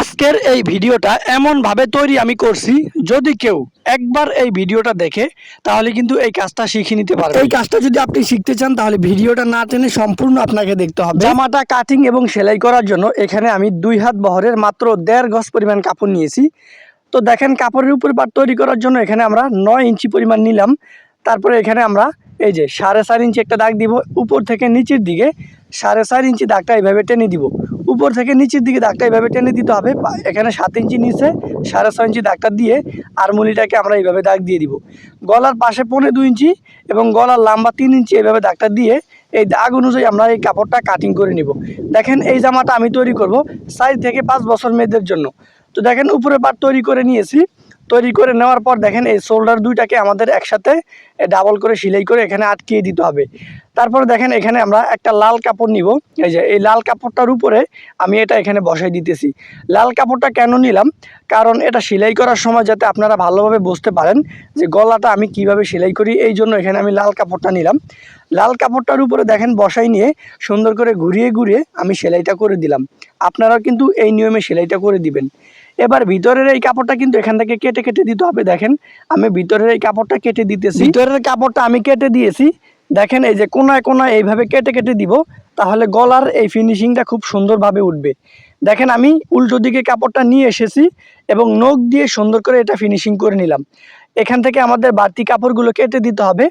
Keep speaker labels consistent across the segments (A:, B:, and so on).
A: আজকের এই ভিডিওটা এমনভাবে তৈরি আমি করছি যদি কেউ একবার এই ভিডিওটা দেখে তাহলে কিন্তু এই কাজটা শিখে নিতে পারবে। এই কাজটা যদি আপনি শিখতে চান তাহলে ভিডিওটা না টেনে সম্পূর্ণ আপনাকে দেখতে হবে। জামাটা কাটিং এবং সেলাই করার জন্য এখানে আমি দুই হাত বহরের মাত্র দেড় গজ পরিমাণ কাপড় নিয়েছি। তো দেখেন কাপড়ের উপর পাট তৈরি করার জন্য এখানে আমরা নয় ইঞ্চি পরিমাণ নিলাম। তারপরে এখানে আমরা এই যে সাড়ে চার ইঞ্চি একটা দাগ দিব উপর থেকে নিচের দিকে সাড়ে চার ইঞ্চি দাগটা এইভাবে টেনে দিব। উপর থেকে নিচের দিকে দাগটা এইভাবে টেনে দিতে হবে। এখানে সাত ইঞ্চি নিচে, সাড়ে ছয় ইঞ্চি দাগটা দিয়ে আরমুলিটাকে আমরা এইভাবে দাগ দিয়ে দিব। গলার পাশে পনে দুই ইঞ্চি এবং গলার লাম্বা তিন ইঞ্চি এইভাবে দাগটা দিয়ে এই দাগ অনুযায়ী আমরা এই কাপড়টা কাটিং করে নিব। দেখেন এই জামাটা আমি তৈরি করব সাইজ থেকে পাঁচ বছর মেয়েদের জন্য। তো দেখেন উপরে পাট তৈরি করে নিয়েছি। তৈরি করে নেওয়ার পর দেখেন এই শোল্ডার দুইটাকে আমাদের একসাথে ডাবল করে সেলাই করে এখানে আটকিয়ে দিতে হবে। তারপরে দেখেন এখানে আমরা একটা লাল কাপড় নিব। এই যে, এই লাল কাপড়টার উপরে আমি এটা এখানে বসাই দিতেছি। লাল কাপড়টা কেন নিলাম? কারণ এটা সেলাই করার সময় যাতে আপনারা ভালোভাবে বুঝতে পারেন যে গলাটা আমি কীভাবে সেলাই করি, এই জন্য এখানে আমি লাল কাপড়টা নিলাম। লাল কাপড়টার উপরে দেখেন বসাই নিয়ে সুন্দর করে ঘুরিয়ে ঘুরিয়ে আমি সেলাইটা করে দিলাম। আপনারাও কিন্তু এই নিয়মে সেলাইটা করে দিবেন। এবার ভিতরের এই কাপড়টা কিন্তু এখান থেকে কেটে কেটে দিতে হবে, দেখেন। আমি ভিতরের এই কাপড়টা কেটে দিতেছি। ভিতরের কাপড়টা আমি কেটে দিয়েছি। দেখেন, এই যে কোনায় কোনায় এইভাবে কেটে কেটে দিব, তাহলে গলার এই ফিনিশিংটা খুব সুন্দরভাবে উঠবে। দেখেন, আমি উল্টো দিকে কাপড়টা নিয়ে এসেছি এবং নখ দিয়ে সুন্দর করে এটা ফিনিশিং করে নিলাম। এখান থেকে আমাদের বাড়তি কাপড়গুলো কেটে দিতে হবে।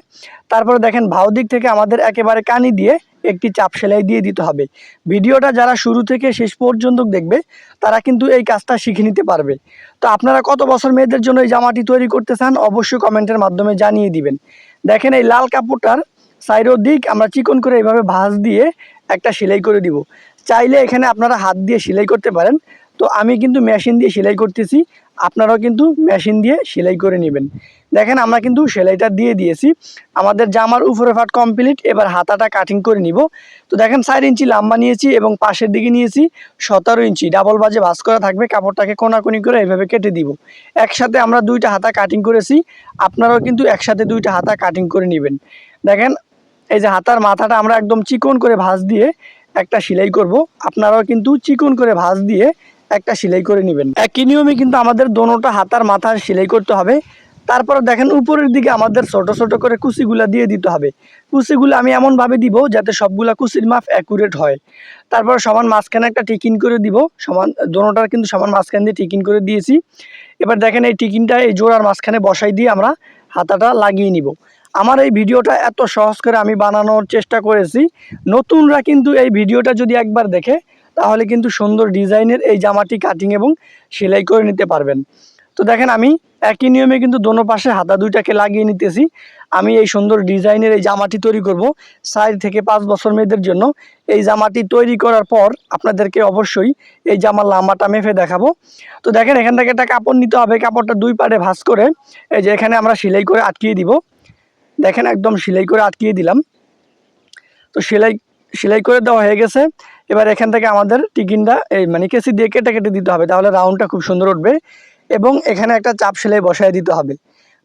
A: তারপরে দেখেন ভাও দিক থেকে আমাদের একেবারে কানি দিয়ে একটি চাপ সেলাই দিয়ে দিতে হবে। ভিডিওটা যারা শুরু থেকে শেষ পর্যন্ত দেখবে, তারা কিন্তু এই কাজটা শিখে নিতে পারবে। তো আপনারা কত বছর মেয়েদের জন্য এই জামাটি তৈরি করতে চান, অবশ্যই কমেন্টের মাধ্যমে জানিয়ে দিবেন। দেখেন এই লাল কাপড়টার সাইডের দিক আমরা চিকন করে এইভাবে ভাঁজ দিয়ে একটা সেলাই করে দিব। চাইলে এখানে আপনারা হাত দিয়ে সেলাই করতে পারেন। তো আমি কিন্তু মেশিন দিয়ে সেলাই করতেছি। আপনারাও কিন্তু মেশিন দিয়ে সেলাই করে নেবেন। দেখেন, আমরা কিন্তু সেলাইটা দিয়ে দিয়েছি। আমাদের জামার উপরে ফাট কমপ্লিট এবার হাতাটা কাটিং করে নিব। তো দেখেন, চার ইঞ্চি লম্বা নিয়েছি এবং পাশের দিকে নিয়েছি সতেরো ইঞ্চি। ডাবল বাজে ভাঁজ করা থাকবে, কাপড়টাকে কোনাকুনি করে এইভাবে কেটে দিব। একসাথে আমরা দুইটা হাতা কাটিং করেছি। আপনারাও কিন্তু একসাথে দুইটা হাতা কাটিং করে নেবেন। দেখেন, এই যে হাতার মাথাটা আমরা একদম চিকন করে ভাঁজ দিয়ে একটা সেলাই করব। আপনারাও কিন্তু চিকন করে ভাঁজ দিয়ে একটা সেলাই করে নেবেন। একই নিয়মে কিন্তু আমাদের দোনোটা হাতার মাথার সেলাই করতে হবে। তারপর দেখেন উপরের দিকে আমাদের ছোট ছোট করে কুচিগুলা দিয়ে দিতে হবে। কুচিগুলো আমি এমনভাবে দিব যাতে সবগুলা কুচির মাপ অ্যাকুরেট হয়। তারপর সমান মাঝখানে একটা টিকিন করে দিব। সমান, দোনোটার কিন্তু সমান মাঝখান দিয়ে টিকিন করে দিয়েছি। এবার দেখেন এই টিকিনটা এই জোড়ার মাঝখানে বসাই দিয়ে আমরা হাতাটা লাগিয়ে নিব। আমার এই ভিডিওটা এত সহজ করে আমি বানানোর চেষ্টা করেছি। নতুনরা কিন্তু এই ভিডিওটা যদি একবার দেখে তাহলে কিন্তু সুন্দর ডিজাইনের এই জামাটি কাটিং এবং সেলাই করে নিতে পারবেন। তো দেখেন আমি একই নিয়মে কিন্তু দোনো পাশে হাতা দুইটাকে লাগিয়ে নিতেছি। আমি এই সুন্দর ডিজাইনের এই জামাটি তৈরি করব চার থেকে পাঁচ বছর মেয়েদের জন্য। এই জামাটি তৈরি করার পর আপনাদেরকে অবশ্যই এই জামার লাম্বাটা মেপে দেখাবো। তো দেখেন এখান থেকে একটা কাপড় নিতে হবে, কাপড়টা দুই পাড়ে ভাঁজ করে এই যে এখানে আমরা সেলাই করে আটকিয়ে দিব। দেখেন একদম সেলাই করে আটকিয়ে দিলাম। তো সেলাই সেলাই করে দেওয়া হয়ে গেছে। এবার এখান থেকে আমাদের টিকিনটা, এই মানে কেসি দিয়ে কেটে কেটে দিতে হবে, তাহলে রাউন্ডটা খুব সুন্দর উঠবে এবং এখানে একটা চাপ সেলাই বসায় দিতে হবে।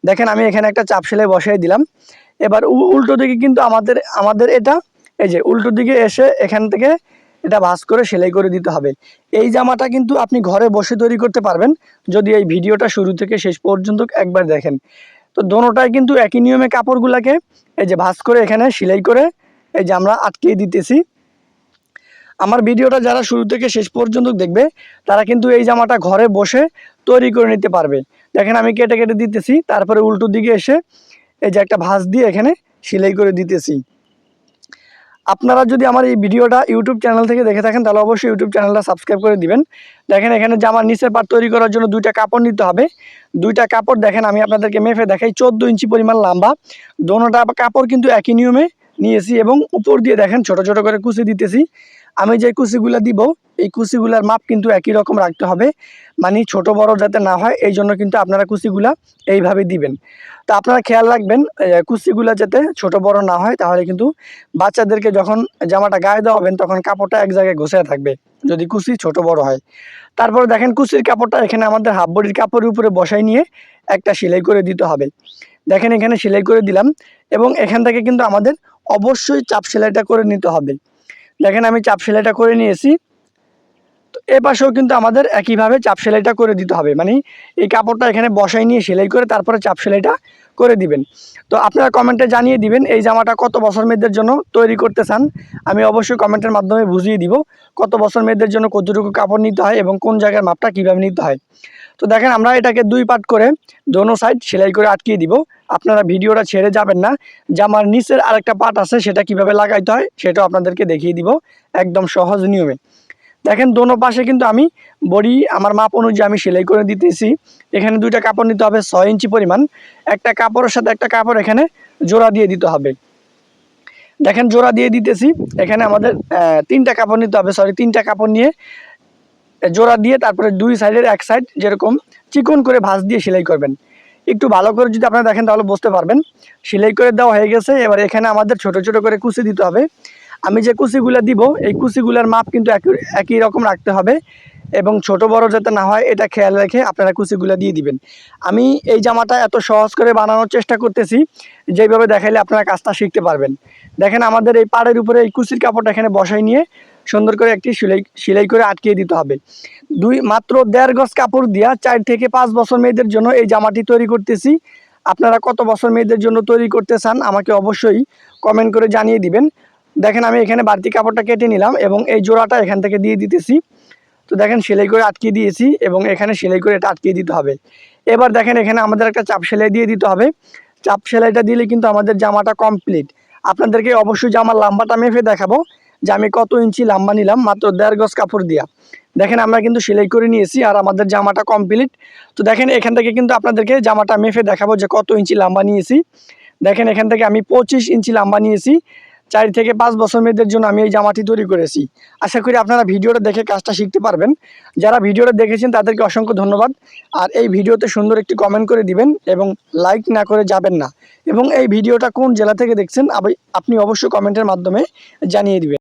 A: দেখেন আমি এখানে একটা চাপ সেলাই বসাই দিলাম। এবার উল্টো দিকে কিন্তু আমাদের আমাদের এটা, এই যে উল্টো দিকে এসে এখান থেকে এটা ভাঁজ করে সেলাই করে দিতে হবে। এই জামাটা কিন্তু আপনি ঘরে বসে তৈরি করতে পারবেন, যদি এই ভিডিওটা শুরু থেকে শেষ পর্যন্ত একবার দেখেন। তো দোনোটাই কিন্তু একই নিয়মে কাপড়গুলোকে এই যে ভাঁজ করে এখানে সেলাই করে এই যে আমরা আটকিয়ে দিতেছি। আমার ভিডিওটা যারা শুরু থেকে শেষ পর্যন্ত দেখবে, তারা কিন্তু এই জামাটা ঘরে বসে তৈরি করে নিতে পারবে। দেখেন আমি কেটে কেটে দিতেছি, তারপরে উল্টো দিকে এসে এই যে একটা ভাঁজ দিয়ে এখানে সেলাই করে দিতেছি। আপনারা যদি আমার এই ভিডিওটা ইউটিউব চ্যানেল থেকে দেখে থাকেন, তাহলে অবশ্যই ইউটিউব চ্যানেলটা সাবস্ক্রাইব করে দিবেন। দেখেন এখানে জামার নিচের পাট তৈরি করার জন্য দুইটা কাপড় নিতে হবে। দুইটা কাপড় দেখেন আমি আপনাদেরকে মেপে দেখাই, চোদ্দ ইঞ্চি পরিমাণ লম্বা। দোনোটা কাপড় কিন্তু একই নিয়মে নিয়েছি এবং উপর দিয়ে দেখেন ছোট ছোট করে কুচি দিতেছি। আমি যে কুচিগুলা দিব, এই কুচিগুলার মাপ কিন্তু একই রকম রাখতে হবে। মানে ছোট, বড় যাতে না হয়, এই জন্য কিন্তু আপনারা কুচিগুলা এইভাবে দিবেন। তো আপনারা খেয়াল রাখবেন কুচিগুলা যাতে ছোট, বড় না হয়, তাহলে কিন্তু বাচ্চাদেরকে যখন জামাটা গায়ে দেওয়া হবেন তখন কাপড়টা এক জায়গায় ঘষে থাকবে, যদি কুচি ছোট, বড় হয়। তারপর দেখেন, কুচির কাপড়টা এখানে আমাদের হাফ বডির কাপড়ের উপরে বসাই নিয়ে একটা সেলাই করে দিতে হবে। দেখেন, এখানে সেলাই করে দিলাম, এবং এখান থেকে কিন্তু আমাদের অবশ্যই চাপ সেলাইটা করে নিতে হবে। দেখেন আমি চাপ সেলাইটা করে নিয়েছি। এ পাশেও কিন্তু আমাদের একইভাবে চাপ সেলাইটা করে দিতে হবে। মানে এই কাপড়টা এখানে বসাই নিয়ে সেলাই করে তারপরে চাপ সেলাইটা করে দিবেন। তো আপনারা কমেন্টে জানিয়ে দিবেন, এই জামাটা কত বছর মেয়েদের জন্য তৈরি করতে চান? আমি অবশ্যই কমেন্টের মাধ্যমে বুঝিয়ে দিব, কত বছর মেয়েদের জন্য কতটুকু কাপড় নিতে হয় এবং কোন জায়গার মাপটা কীভাবে নিতে হয়। তো দেখেন, আমরা এটাকে দুই পার্ট করে দোনো সাইড সেলাই করে আটকিয়ে দিব। আপনারা ভিডিওটা ছেড়ে যাবেন না। জামার নিচের আরেকটা পার্ট আছে, সেটা কীভাবে লাগাইতে হয় সেটাও আপনাদেরকে দেখিয়ে দিব, একদম সহজ নিয়মে। দেখেন দোনো পাশে কিন্তু আমি বড়ি, আমার মাপ অনুযায়ী আমি সেলাই করে দিতেছি। এখানে দুইটা কাপড় নিতে হবে ছয় ইঞ্চি পরিমাণ। একটা কাপড়ের সাথে একটা কাপড় এখানে জোড়া দিয়ে দিতে হবে। দেখেন জোড়া দিয়ে দিতেছি। এখানে আমাদের তিনটা কাপড় নিতে হবে। সরি, তিনটা কাপড় নিয়ে জোড়া দিয়ে তারপরে দুই সাইডের এক সাইড যেরকম চিকন করে ভাঁজ দিয়ে সেলাই করবেন। একটু ভালো করে যদি আপনারা দেখেন তাহলে বুঝতে পারবেন। সেলাই করে দেওয়া হয়ে গেছে। এবার এখানে আমাদের ছোট ছোট করে কুচি দিতে হবে। আমি যে কুচিগুলো দিব, এই কুচিগুলোর মাপ কিন্তু একই রকম রাখতে হবে এবং ছোট বড় যাতে না হয়, এটা খেয়াল রেখে আপনারা কুচিগুলো দিয়ে দিবেন। আমি এই জামাটা এত সহজ করে বানানোর চেষ্টা করতেছি, যেভাবে দেখাইলে আপনারা কাজটা শিখতে পারবেন। দেখেন আমাদের এই পাড়ের উপরে এই কুচির কাপড়টা এখানে বসাই নিয়ে সুন্দর করে একটি সেলাই সেলাই করে আটকিয়ে দিতে হবে। দুই, মাত্র দেড় গজ কাপড় দিয়া চার থেকে পাঁচ বছর মেয়েদের জন্য এই জামাটি তৈরি করতেছি। আপনারা কত বছর মেয়েদের জন্য তৈরি করতে চান, আমাকে অবশ্যই কমেন্ট করে জানিয়ে দিবেন। দেখেন আমি এখানে বাড়তি কাপড়টা কেটে নিলাম এবং এই জোড়াটা এখান থেকে দিয়ে দিতেছি। তো দেখেন সেলাই করে আটকিয়ে দিয়েছি এবং এখানে সেলাই করে এটা আটকিয়ে দিতে হবে। এবার দেখেন এখানে আমাদের একটা চাপ সেলাই দিয়ে দিতে হবে। চাপ সেলাইটা দিলে কিন্তু আমাদের জামাটা কমপ্লিট আপনাদেরকে অবশ্যই জামার লাম্বাটা মেপে দেখাবো, যে আমি কত ইঞ্চি লাম্বা নিলাম, মাত্র দেড় গজ কাপড় দিয়া। দেখেন আমরা কিন্তু সেলাই করে নিয়েছি আর আমাদের জামাটা কমপ্লিট তো দেখেন এখান থেকে কিন্তু আপনাদেরকে জামাটা মেপে দেখাবো যে কত ইঞ্চি লাম্বা নিয়েছি। দেখেন এখান থেকে আমি পঁচিশ ইঞ্চি লাম্বা নিয়েছি। চার থেকে পাঁচ বছর মেয়েদের জন্য আমি এই জামাটি তৈরি করেছি। আশা করি আপনারা ভিডিওটা দেখে কাজটা শিখতে পারবেন। যারা ভিডিওটা দেখেছেন, তাদেরকে অসংখ্য ধন্যবাদ। আর এই ভিডিওতে সুন্দর একটি কমেন্ট করে দিবেন এবং লাইক না করে যাবেন না। এবং এই ভিডিওটা কোন জেলা থেকে দেখছেন আপনি অবশ্যই কমেন্টের মাধ্যমে জানিয়ে দিবেন।